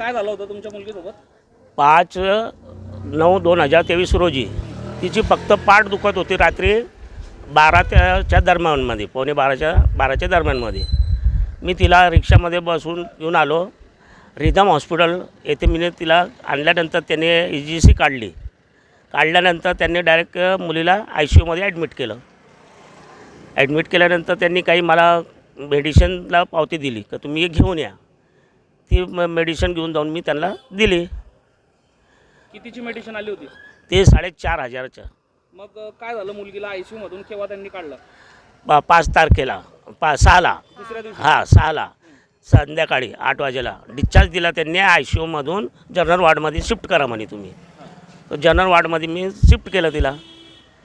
काय झालं होतं तुमच्या मुलगीसोबत? पाच नऊ दोन हजार तेवीस रोजी तिची फक्त पाठ दुखत होती रात्री बारा त्याच्या दरम्यानमध्ये पावणे बाराच्या बाराच्या दरम्यानमध्ये. मी तिला रिक्षामध्ये बसून घेऊन आलो. रिदम हॉस्पिटल येथे मी तिला आणल्यानंतर त्याने ई जी सी काढली. काढल्यानंतर त्यांनी डायरेक्ट मुलीला आय सी यूमध्ये ॲडमिट केलं. ॲडमिट केल्यानंतर त्यांनी काही मला मेडिसिनला पावती दिली. का तुम्ही हे घेऊन या. ती म मेडिसिन घेऊन जाऊन मी त्यांना दिली. कितीची मेडिसिन आली होती? ते साडेचार हजारचं मग अ, काय झालं? मुलगीला आयसीयू मधून केव्हा त्यांनी काढलं? पा पाच तारखेला. पा सहाला. दुसऱ्या दिवशी? हां सहाला. संध्याकाळी आठ वाजेला. डिस्चार्ज दिला त्यांनी आय सी यूमधून जनरल वॉर्डमध्ये शिफ्ट करा म्हणे तुम्ही. तर जनरल वॉर्डमध्ये मी शिफ्ट केलं तिला.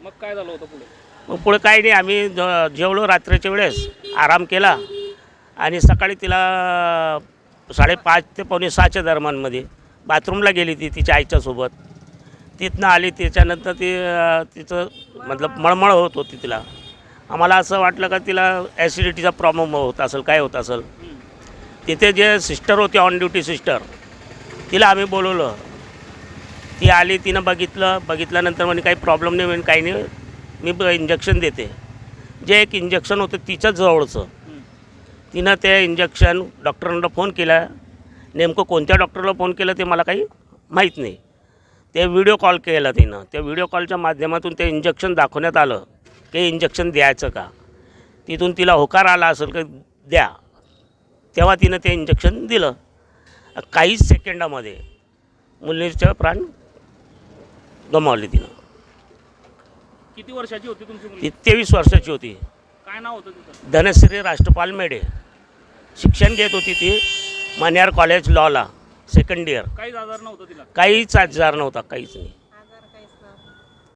मग काय झालं होतं पुढे? मग पुढे काही नाही. आम्ही ज जेवलो रात्रीच्या वेळेस. आराम केला. आणि सकाळी तिला साडेपाच ते पावणे सहाच्या दरम्यानमध्ये बाथरूमला गेली ती तिच्या आईच्यासोबत तिथनं आली त्याच्यानंतर ती तिचं मतलब मळमळ होत होती तिला. आम्हाला असं वाटलं का तिला ॲसिडिटीचा प्रॉब्लेम होत असेल काय होत असेल. तिथे जे सिस्टर होती ऑन ड्युटी सिस्टर तिला आम्ही बोलवलं. ती आली तिनं बघितलं बघितल्यानंतर म्हणे काही प्रॉब्लेम नाही म्हणे काही नाही. मी ब इंजेक्शन देते. जे एक इंजेक्शन होतं तिच्याच जवळचं. तिनं ते इंजेक्शन डॉक्टरांना फोन केला. नेमकं कोणत्या डॉक्टरला फोन केलं ते मला काही माहीत नाही. ते व्हिडिओ कॉल केला तिनं. त्या व्हिडिओ कॉलच्या माध्यमातून ते इंजेक्शन दाखवण्यात आलं. की इंजेक्शन द्यायचं का? तिथून तिला होकार आला असेल की द्या. तेव्हा तिनं ते इंजेक्शन दिलं. काहीच सेकंडामध्ये मुलीचं प्राण गमावले तिनं. किती वर्षाची होती तुमची ती तेवीस वर्षाची होती. काय नाव होतं धनश्री राष्ट्रपाल मेढे शिक्षण घेत होती ती मन्यार कॉलेज लॉला सेकंड इयर काहीच आजार नव्हतं तिला. काहीच आजार नव्हता काहीच नाही.